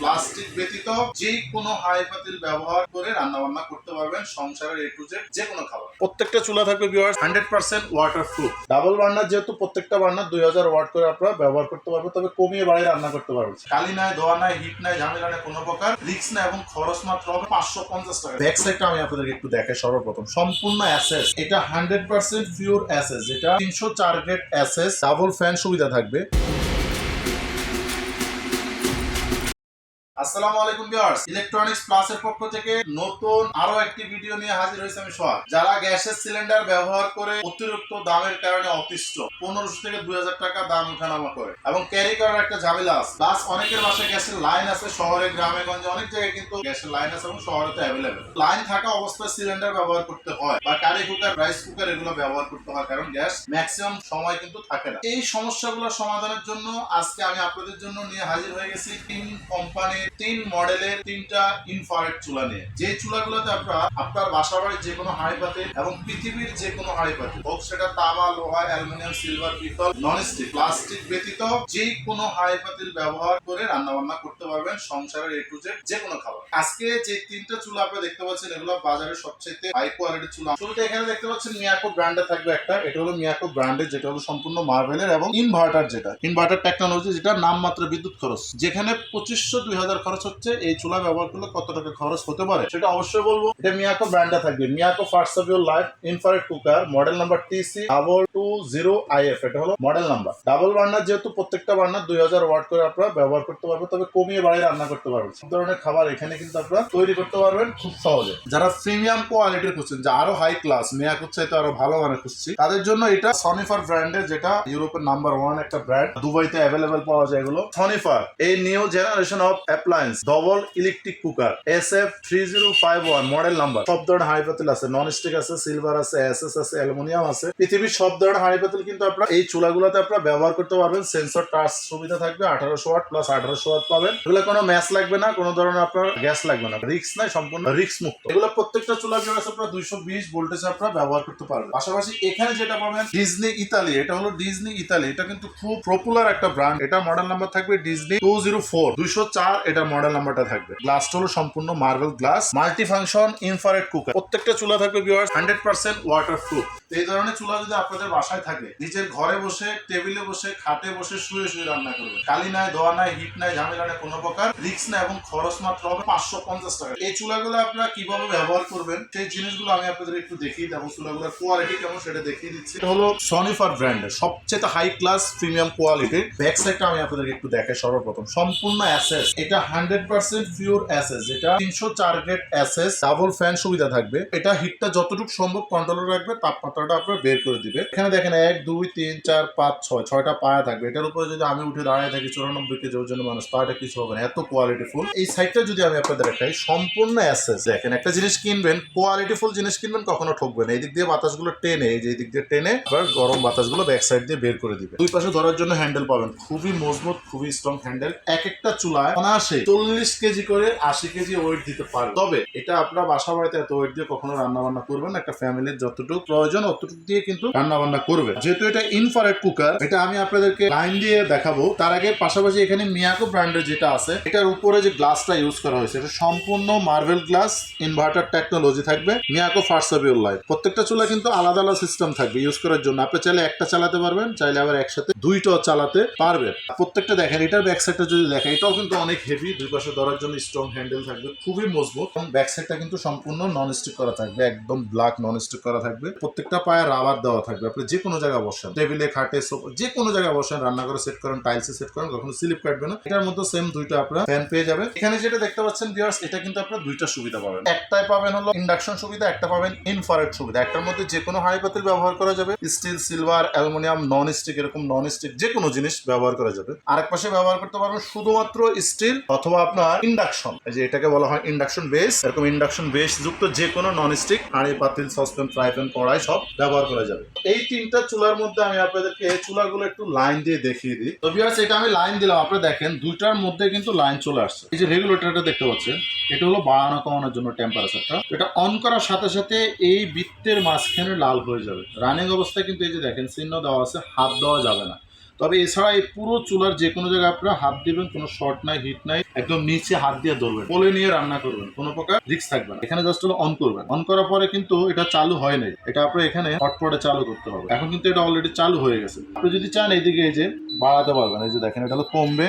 Plastic ব্যতীত যে কোনো হাই পাতিল ব্যবহার করে রান্না বান্না করতে পারবেন সংসারের এ টু জেড যে কোনো খাবার। প্রত্যেকটা চুলা থাকবে viewers hundred percent water proof double burner যেহেতু প্রত্যেকটা বার্নার দুই হাজার ওয়াট করে আপনারা ব্যবহার করতে পারবেন তবে কমিয়ে বাড়ি রান্না করতে পারবেন। কালি নাই দোয়া নাই হিট নাই ঝামেলা নাই কোনো প্রকার রিক্স নাই এবং খরচ মাত্র হবে পাঁচশো পঞ্চাশ টাকা। ব্যাক সাইডটা আমি আপনাদেরকে একটু দেখাই সর্বপ্রথম। সম্পূর্ণ অ্যাসেস এটা হান্ড্রেড পার্সেন্ট পিওর অ্যাসেস যেটা তিনশো চার গ্রেড অ্যাসেস ডাবল ফ্যান সুবিধা থাকবে। আসসালামু আলাইকুম ভিউয়ার্স, ইলেকট্রনিক্স প্লাসের পক্ষ থেকে নতুন আরও একটি ভিডিও নিয়ে হাজির হয়েছে আমি সোহাগ। যারা গ্যাসের সিলিন্ডার ব্যবহার করে অতিরিক্ত দামের কারণে অতিষ্ঠ, পনেরোশো থেকে দুই হাজার টাকা দাম উঠানামা করে এবং ক্যারি করার একটা ঝামেলা আছে। প্লাস অনেকের বাসায় গ্যাসের লাইন আছে, শহরে, গ্রামে, গঞ্জে অনেক জায়গায় কিন্তু গ্যাসের লাইন আছে এবং শহরে তো অ্যাভেলেবেল লাইন থাকা অবস্থায় সিলিন্ডার ব্যবহার করতে হয় বা কারি কুকার রাইস কুকার এগুলো ব্যবহার করতে হয় কারণ গ্যাস ম্যাক্সিমাম সময় কিন্তু থাকে না। এই সমস্যাগুলো সমাধানের জন্য আজকে আমি আপনাদের জন্য নিয়ে হাজির হয়ে গেছি তিন কোম্পানির তিন মডেলের তিনটা ইনফ্রারেড চুলা নিয়ে। যে চুলাগুলোতে আপনারা, আপনার বাসা বাড়ির যে কোনো হাড়ি পাতে এবং পৃথিবীর যে কোনো হাড়ি পাতে, হোক সেটা তামা লোহা, অ্যালুমিনিয়াম, সিলভার, পিতল নন স্টিক প্লাস্টিক ব্যতীত যে কোনো হাড়ি পাতিল ব্যবহার করে রান্না বান্না করতে পারবেন সংসারের এ টু জেড যে কোনো খাবার। আজকে যে তিনটা চুলা আপনারা দেখতে পাচ্ছেন, এগুলো বাজারের সবচেয়ে হাই কোয়ালিটির চুলা। শুরুতে এখানে দেখতে পাচ্ছেন মিয়াকো ব্র্যান্ডে থাকবে একটা। এটা হলো মিয়াকো ব্র্যান্ডের যেটা হলো সম্পূর্ণ মার্বেলের এবং ইনভার্টার যেটা। ইনভার্টার টেকনোলজি যেটা নামমাত্র বিদ্যুৎ খরচ। যেখানে পঁচিশশো, দুই হাজার খরচ হচ্ছে, এই চুলা ব্যবহার করলে কত টাকা খরচ হতে পারে? সেটা অবশ্যই বলব। এটা মিয়াকো ব্র্যান্ডে থাকবে। Miyako first of your life infrared cooker model number TC double two zero IF এটা হলো মডেল নাম্বার ডাবল বার্নার যেহেতু প্রত্যেকটা বার্নার দুই হাজার ওয়াট করে আপনারা ব্যবহার করতে পারবেন, তবে কমিয়ে বাড়ি রান্না করতে পারবেন। সব ধরনের খাবার এখানে কিন্তু আপনারা তৈরি করতে পারবেন খুব সহজে। যারা প্রিমিয়াম কোয়ালিটির খুঁজছেন, যে আরও হাই ক্লাস মিয়াকোর চাইতে আরও ভালো মানে খুঁজছি, তাদের জন্য এটা সনিফার ব্র্যান্ডের যেটা ইউরোপের নাম্বার ওয়ান একটা ব্র্যান্ড দুবাইতে অ্যাভেলেবেল পাওয়া যায় এগুলো। সনিফার এই new generation of appliance double electric cooker S F three zero five one model number সব ধরনের হাই পাতিল আছে নন স্টিক আছে সিলভার আছে এসএস আছে অ্যালুমিনিয়াম আছে। পৃথিবীর সব ধরনের হাই পাতিল কিন্তু আপনারা এই চুলাগুলোতে আপনারা ব্যবহার করতে পারবেন। সেন্সর টাচ সুবিধা থাকবে, আঠারোশো ওয়াট প্লাস আঠারোশো ওয়াট পাবেন। এগুলো কোনো ম্যাচ লাগবে না, কোনো ধরনের আপনার গ্যাস লাগবে না। রিক্স নাই, সম্পূর্ণ রিক্স মুক্ত। এগুলো প্রত্যেকটা চুলার জন্য আপনারা দুইশো বিশ ভোল্টেজ আপনারা ব্যবহার করতে পারবেন। পাশাপাশি এখানে যেটা পাবেন ডিজনি ইতালি এটা হলো ডিজনি ইতালি এটা কিন্তু খুব পপুলার একটা ব্র্যান্ড এটা মডেল নাম্বার থাকবে ডিজনি টু জিরো ফোর দুইশো চার, এটা মডেল নাম্বারটা থাকবে। গ্লাসটা হলো সম্পূর্ণ marble glass multifunction infrared cooker প্রত্যেকটা চুলা থাকবে হান্ড্রেড পার্সেন্ট ওয়াটার প্রুফ এই ধরনের চুলা যদি আপনাদের বাসায় থাকে নিজের ঘরে বসে, টেবিলে বসে, খাটে বসে শুয়ে শুয়ে রান্না করবেন। কালি নাই দোয়া নাই, হিট নাই, ঝামেলা নাই, কোনো প্রকার রিক্স নাই এবং খরচ মাত্র হবে পাঁচশো পঞ্চাশ টাকা। এই চুলাগুলো আপনারা কীভাবে ব্যবহার করবেন, সেই জিনিসগুলো আমি আপনাদের একটু দেখিয়ে দেবো। চুলাগুলোর কোয়ালিটি কেমন সেটা দেখিয়ে দিচ্ছি। এটা হলো সনিফার ব্র্যান্ডের সবচেয়ে হাই ক্লাস প্রিমিয়াম কোয়ালিটির ব্যাক সাইডটা আমি আপনাদেরকে একটু দেখাই সর্বপ্রথম। সম্পূর্ণ অ্যাসেস এটা হান্ড্রেড পার্সেন্ট পিওর অ্যাসেস যেটা তিনশো চার গ্রেড অ্যাসেস ডাবল ফ্যান সুবিধা থাকবে। এটা হিটটা যতটুকু সম্ভব কন্ট্রোলে রাখবে তাপমাত্রাটা আপনার বের করে দিবে এখানে দেখেন এক, দুই, তিন, চার, পাঁচ, ছয়, ছয়টা পায়া থাকবে। এটার উপরে যদি আমি উঠে দাঁড়ায় থাকি চুরানব্বই কেজি ওজনের মানুষ, তাহলে কিছু হবে না। এত কোয়ালিটি ফুল এই সাইডটা যদি আমি আপনাদের দেখাই, সম্পূর্ণ অ্যাসেস দেখেন। একটা জিনিস কিনবেন কোয়ালিটি ফুল জিনিস কিনবেন, কখনো ঠকবেন এই দিক দিয়ে বাতাসগুলো টেনে, এই যে দিক দিয়ে টেনে, আবার গরম বাতাসগুলো ব্যাক সাইড দিয়ে বের করে দিবে দুই পাশে ধরার জন্য হ্যান্ডেল পাবেন। খুবই মজবুত, খুবই স্ট্রং হ্যান্ডেল এক একটা চুলায় অনায়াসে চল্লিশ কেজি করে আশি কেজি ওয়েট দিতে পারে তবে এটা আপনার বাসা বাড়িতে এত ওয়েট দিয়ে কখনো রান্না বান্না করবেন। একটা ফ্যামিলির যতটুকু প্রয়োজন অতটুকু দিয়ে কিন্তু রান্না বান্না করবে। যেহেতু এটা ইনফ্রারেড কুকার এটা আমি আপনাদেরকে লাইন দিয়ে দেখাবো। তার আগে পাশাপাশি এখানে মিয়াকো ব্র্যান্ডের যেটা আছে, এটার উপরে যে গ্লাসটা ইউজ করা হয়েছে, এটা সম্পূর্ণ মার্বেল গ্লাস ইনভার্টার টেকনোলজি থাকবে Miyako first of your life প্রত্যেকটা চুলা কিন্তু আলাদা আলাদা সিস্টেম থাকবে ইউজ করার জন্য। আপনি চাইলে একটা চালাতে পারবেন, চাইলে আবার একসাথে দুইটাও চালাতে পারবেন। প্রত্যেকটা দেখেন, এটার ব্যাক সাইডটা যদি দেখেন, এটাও কিন্তু অনেক হেভি দুই পাশে ধরার জন্য স্ট্রং হ্যান্ডেল থাকবে, খুবই মজবুত। এবং ব্যাক সাইডটা কিন্তু সম্পূর্ণ নন স্টিক করা থাকবে, একদম ব্ল্যাক নন স্টিক করা থাকবে। প্রত্যেকটা পায়ে রাবার দেওয়া থাকবে। আপনি যে কোনো জায়গায় বসেন। টেবিলে, খাটে যে কোনো জায়গায় বসেন, রান্না করে সেট করেন টাইলসে সেট করেন, কখনো স্লিপ কাটবে না। এটার মধ্যে সেম দুইটা আপনার ফ্যান পেয়ে যাবেন। এখানে যেটা দেখতে পাচ্ছেন ভিউয়ার্স এটা কিন্তু আপনার দুইটা সুবিধা পাবেন। একটাই পাবেন হলো ইন্ডাকশন সুবিধা, একটা পাবেন ইনফ্রারেড সুবিধা। একটার মধ্যে যে কোনো হাই পাতিল ব্যবহার করা যাবে। Steel silver aluminium non stick এরকম নন স্টিক যে কোনো জিনিস ব্যবহার করা যাবে। আরেক পাশে ব্যবহার করতে পারবেন শুধুমাত্র স্টিল অথবা আপনার ইন্ডাকশন যে এটাকে বলা হয় ইন্ডাকশন বেস এরকম ইন্ডাকশন বেস যুক্ত যে কোনো নন স্টিক হাঁড়ি, পাতিল সসপ্যান ফ্রাই প্যান কড়াই সব ব্যবহার করা যাবে। এই তিনটা চুলার মধ্যে আমি আপনাদেরকে এই চুলাগুলো একটু লাইন দিয়ে দেখিয়ে দিই। তো ভিউয়ার্স এটা আমি লাইন দিলাম আপনারা দেখেন, দুইটার মধ্যে কিন্তু লাইন চলে আসছে। এই যে রেগুলেটরটা দেখতে পাচ্ছেন, এটা হলো বাড়ানো কমানোর জন্য টেম্পারেচারটা এটা অন করার সাথে সাথে এই বৃত্তের মাঝখানে লাল হয়ে যাবে। রানিং অবস্থায় কিন্তু এই যে দেখেন, চিহ্ন দেওয়া আছে, হাত দেওয়া যাবে না। তবে এছাড়া এই পুরো চুলার যে কোনো জায়গায় আপনারা হাত দিবেন, কোনো শর্ট নাই, হিট নাই, একদম নিচে হাত দিয়ে ধরবেন। কোলে নিয়ে রান্না করবেন, কোনো প্রকার রিক্স থাকবে না। এখানে জাস্ট হলো অন করবেন। অন করার পরে কিন্তু এটা চালু হয় নাই। এটা আপনার এখানে হটপটে চালু করতে হবে। এখন কিন্তু এটা অলরেডি চালু হয়ে গেছে। আপনি যদি চান এইদিকে এই যে বাড়াতে পারবেন। এই যে দেখেন, এটা হলো কমবে।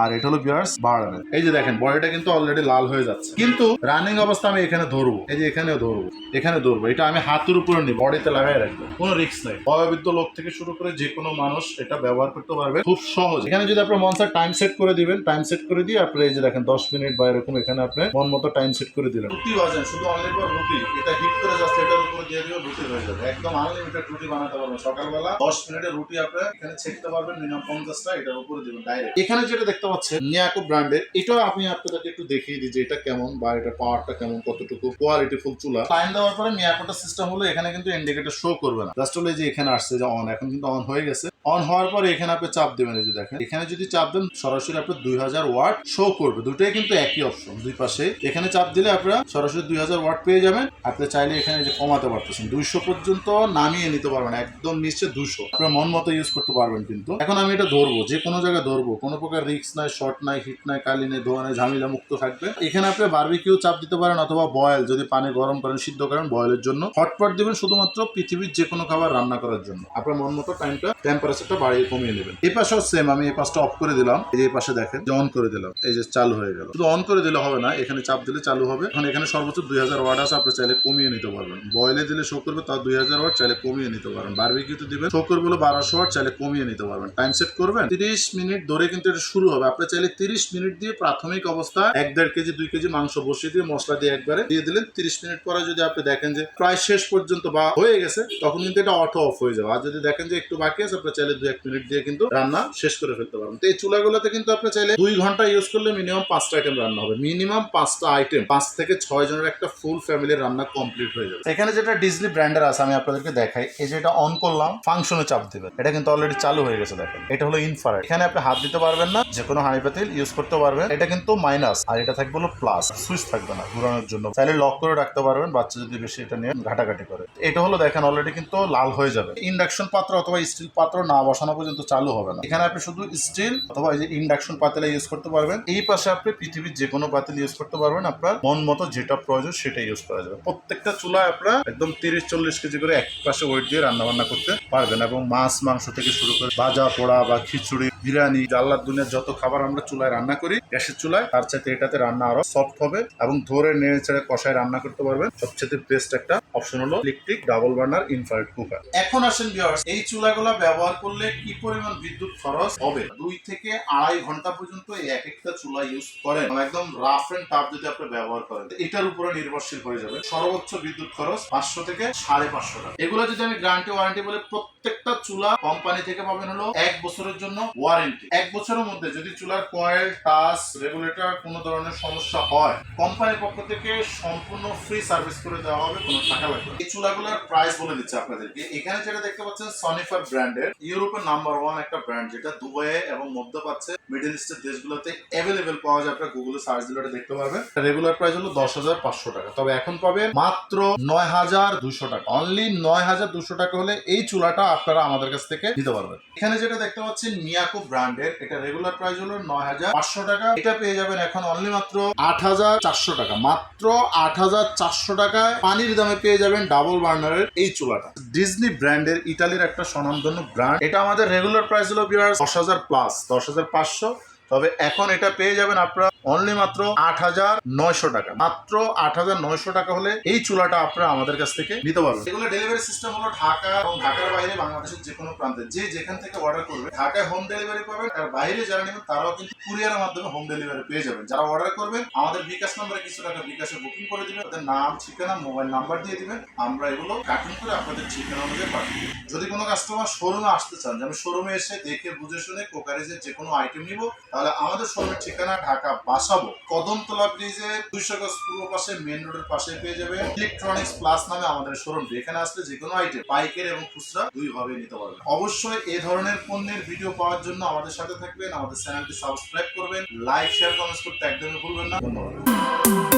আর এটা হলো বিয়ার্স বাড়াবে। এই যে দেখেন বডিটা কিন্তু অলরেডি লাল হয়ে যাচ্ছে। কিন্তু রানিং অবস্থা আমি এখানে ধরবো। এই যে এখানেও ধরবো। এখানে ধরবো। এটা আমি হাতের উপরে নিই বডিতে লাগাই রাখব। কোনো রিস্ক নেই। বয়োবৃদ্ধ লোক থেকে শুরু করে যে কোনো মানুষ এটা ব্যবহার করতে পারবে খুব সহজ। এখানে যদি আপনার মনসার টাইম সেট করে দিবেন। টাইম সেট করে দিয়ে আপনি এই যে দেখেন দশ মিনিট বা এরকম এখানে আপনি মন মতো টাইম সেট করে দিলেন। রুটি ভাজেন শুধু অনলি ফর রুটি। এটা হিট করে জাস্ট এটার উপরে দিয়ে দিলে রুটি হয়ে যাবে। একদম আনলিমিটেড রুটি বানাতে পারবেন। সকালবেলা দশ মিনিটের রুটি আপনি এখানে ছেঁকতে পারবেন মিনিমাম পঞ্চাশটা এটার উপরে দিবেন ডাইরেক্ট এখানে যেটা দেখতে পাচ্ছেন নিয়াকো ব্র্যান্ডের। এটা আমি আপনাদেরকে একটু দেখিয়ে দিই যে এটা কেমন বা এটা পাওয়ারটা কেমন, কতটুকু কোয়ালিটি ফুল চুলা। টাইম দেওয়ার পরে নিয়াকোটা সিস্টেম হলো, এখানে কিন্তু ইন্ডিকেটর শো করবে না। জাস্ট হলো যে এখানে আসছে যে অন এখন কিন্তু অন হয়ে গেছে। অন হওয়ার পরে এখানে আপনি চাপ দেবেন, এই যে দেখেন। এখানে যদি চাপ দেন, সরাসরি আপনার দুই হাজার ওয়াট শো করবে। দুটোই কিন্তু একই অপশন দুই পাশে। এখানে চাপ দিলে আপনারা সরাসরি দুই হাজার ওয়াট পেয়ে যাবেন। আপনি চাইলে এখানে যে কমাতে পারতেছেন, দুইশো পর্যন্ত নামিয়ে নিতে পারবেন, একদম নিচে দুশো আপনার মন মতো ইউজ করতে পারবেন কিন্তু। এখন আমি এটা ধরবো, যে কোনো জায়গায় ধরবো। কোনো প্রকার রিক্স নাই শর্ট নাই হিট নাই, কালি নেই, ধোয়া নেই, ঝামেলা মুক্ত থাকবে। এখানে আপনি বারবিকিউ চাপ দিতে পারেন অথবা বয়েল যদি পানি গরম করেন, সিদ্ধ করেন বয়েলের জন্য। হটপট দিবেন শুধুমাত্র পৃথিবীর যে কোনো খাবার রান্না করার জন্য। আপনার মন মতো টাইমটা টেম্পারেচারটা বাড়িয়ে কমিয়ে নেবেন। এই পাশেও সেম আমি এই পাশটা অফ করে দিলাম। এই যে পাশে দেখেন, যে অন করে দিলাম, এই যে চালু হয়ে গেল। শুধু অন করে দিলে হবে না, এখানে চাপ দিলে চালু হবে। এখন এখানে সর্বোচ্চ দুই হাজার ওয়াট আছে, আপনি চাইলে কমিয়ে নিতে পারবেন। বয়েলে দিলে শো করবে তার দুই হাজার ওয়াট, চাইলে কমিয়ে নিতে পারবেন। বারবিকিউতে দিবেন শো করবে হলো বারোশো ওয়াট, চাইলে কমিয়ে নিতে পারবেন। টাইম সেট করবেন, তিরিশ মিনিট ধরে কিন্তু এটা শুরু হবে। আপনি চাইলে তিরিশ মিনিট দিয়ে প্রাথমিক অবস্থা এক দেড় কেজি, দুই কেজি মাংস বসিয়ে দিয়ে মশলা দিয়ে একবারে দিয়ে দিলেন। তিরিশ মিনিট পরে যদি আপনি দেখেন যে প্রায় শেষ পর্যন্ত বা হয়ে গেছে, তখন কিন্তু এটা অটো অফ হয়ে যাবে। আর যদি দেখেন যে একটু বাকি আছে, আপনি চাইলে দু এক মিনিট দিয়ে কিন্তু রান্না শেষ করে ফেলতে পারবেন। তো এই চুলাগুলোতে কিন্তু আপনি চাইলে দুই ঘণ্টা ইউজ করলে মিনিমাম পাঁচটা আইটেম রান্না হবে। মিনিমাম পাঁচটা আইটেম পাঁচ থেকে ছয় জনের একটা ফুল ফ্যামিলির রান্না কমপ্লিট হয়ে যাবে। এখানে যেটা ডিজনি ব্র্যান্ডের আছে, আমি আপনাদেরকে দেখাই। এই যে এটা অন করলাম ফাংশনে চাপ দিবেন। এটা কিন্তু অলরেডি চালু হয়ে গেছে, দেখেন। এটা হলো ইনফারেট এখানে আপনি হাত দিতে পারবেন না যে কোনো হাঁড়ি পাতিল ইউজ করতে পারবেন। এটা কিন্তু মাইনাস আর এটা থাকবে হলো প্লাস সুইচ থাকবে না, ঘুরানোর জন্য। চাইলে লক করে রাখতে পারবেন, বাচ্চা যদি বেশি এটা নিয়ে ঘাটাঘাটি করে। এটা হলো, দেখেন অলরেডি কিন্তু লাল হয়ে যাবে। ইন্ডাকশন পাত্র অথবা স্টিল পাত্র না বসানো পর্যন্ত চালু হবে না। এখানে আপনি শুধু স্টিল অথবা এই যে ইন্ডাকশন পাতিলা ইউজ করতে পারবেন। এই পাশে আপনি পৃথিবীর যে কোনো পাতিল ইউজ করতে পারবেন। আপনার মন মতো যেটা প্রয়োজন সেটা ইউজ করা যাবে। প্রত্যেকটা চুলায় আপনার একদম তিরিশ, চল্লিশ কেজি করে এক পাশে ওয়েট দিয়ে রান্না বান্না করতে পারবেন এবং মাছ, মাংস থেকে শুরু করে ভাজা, পোড়া বা খিচুড়ি, বিরিয়ানি, জাল্লার দুনিয়ার যত খাবার আমরা চুলায় রান্না করি, গ্যাসের চুলায় তার চাইতে এটাতে রান্না আরও সফট হবে এবং ধরে নেড়ে ছেড়ে কষায় রান্না করতে পারবেন। সবচেয়ে বেস্ট একটা অপশন হলো electric double burner infrared cooker এখন আসেন ভিউয়ার্স এই চুলাগুলো ব্যবহার করলে কি পরিমাণ বিদ্যুৎ খরচ হবে? দুই থেকে আড়াই ঘণ্টা পর্যন্ত এক একটা চুলা ইউজ করেন। একদম রাফ এন্ড টাফ যদি আপনি ব্যবহার করেন, এটার উপরে নির্ভরশীল হয়ে যাবে সর্বোচ্চ বিদ্যুৎ খরচ পাঁচশো থেকে সাড়ে পাঁচশো টাকা। এগুলো যদি আমি গ্যারান্টি ওয়ারেন্টি বলে প্রত্যেকটা চুলা কোম্পানি থেকে পাবেন হলো এক বছরের জন্য ওয়ারেন্টি এক বছরের মধ্যে যদি চুলার কয়েল টাচ রেগুলেটর কোনো ধরনের সমস্যা হয় কোম্পানির পক্ষ থেকে সম্পূর্ণ ফ্রি সার্ভিস করে দেওয়া হবে, কোনো টাকা লাগবে এই চুলাগুলোর প্রাইস বলে দিচ্ছে আপনাদেরকে। এখানে যেটা দেখতে পাচ্ছেন সনিফার ব্র্যান্ডের ইউরোপের নাম্বার ওয়ান একটা ব্র্যান্ড যেটা দুবাইয়ে এবং মধ্যপ্রাচ্যে মিডল ইস্টের দেশগুলোতে অ্যাভেলেবেল পাওয়া যায়। আপনার গুগলে সার্চ দিলে দেখতে পারবেন। রেগুলার প্রাইস হলো দশ হাজার পাঁচশো টাকা। তবে এখন পাবেন মাত্র নয় হাজার দুশো টাকা। অনলি নয় হাজার দুশো টাকা হলে এই চুলাটা আপনারা আমাদের কাছ থেকে নিতে পারবেন। এখানে যেটা দেখতে পাচ্ছেন মিয়াকো ব্র্যান্ডের এটা রেগুলার প্রাইস হলো নয় হাজার পাঁচশো টাকা। এটা পেয়ে যাবেন এখন অনলি মাত্র আট হাজার চারশো টাকা। মাত্র আট হাজার চারশো টাকায় পানির দামে পেয়ে যাবেন ডাবল বার্নারের এই চুলাটা। ডিজনি ব্র্যান্ডের ইটালির একটা স্বনামধন্য ব্র্যান্ড এটা আমাদের রেগুলার প্রাইস হলো বিয়ার দশ হাজার প্লাস দশ হাজার পাঁচশো। তবে এখন এটা পেয়ে যাবেন আপনারা অনলি মাত্র আট হাজার নয়শো টাকা। মাত্র আট হাজার নয়শো টাকা হলে এই চুলাটা আপনারা আমাদের কাছ থেকে নিতে পারবেন। এগুলো ডেলিভারি সিস্টেম হলো ঢাকা এবং ঢাকার বাইরে বাংলাদেশের যে কোনো প্রান্তে। যে যেখান থেকে অর্ডার করবে, ঢাকায় হোম ডেলিভারি পাবেন। আর বাইরে যারা নেবেন, তারাও কিন্তু কুরিয়ারের মাধ্যমে হোম ডেলিভারি পেয়ে যাবেন। যারা অর্ডার করবেন, আমাদের বিকাশ নম্বরে কিছু টাকা বিকাশে বুকিং করে দিবেন। তাদের নাম, ঠিকানা মোবাইল নাম্বার দিয়ে দিবেন। আমরা এগুলো কাটিং করে আপনাদের ঠিকানা অনুযায়ী পাঠিয়ে। যদি কোনো কাস্টমার শোরুমে আসতে চান, যে আমি শোরুমে এসে দেখে, বুঝে শুনে কোকারিজের যে কোনো আইটেম নিব, তাহলে আমাদের শোরুমের ঠিকানা ঢাকা বাসাবো কদমতলা ব্রিজে দুইশো গজ পূর্ব পাশে মেন রোডের পাশে পেয়ে যাবে। ইলেকট্রনিক্স প্লাস নামে আমাদের শোরুম এখানে আসলে যে কোনো আইটেম বাইকের এবং খুচরা দুই ভাবে নিতে পারবেন। অবশ্যই এ ধরনের পণ্যের ভিডিও পাওয়ার জন্য আমাদের সাথে থাকবেন। আমাদের চ্যানেলটি সাবস্ক্রাইব করবেন। লাইক শেয়ার কমেন্টস করতে একদমই ভুলবেন না। ধন্যবাদ।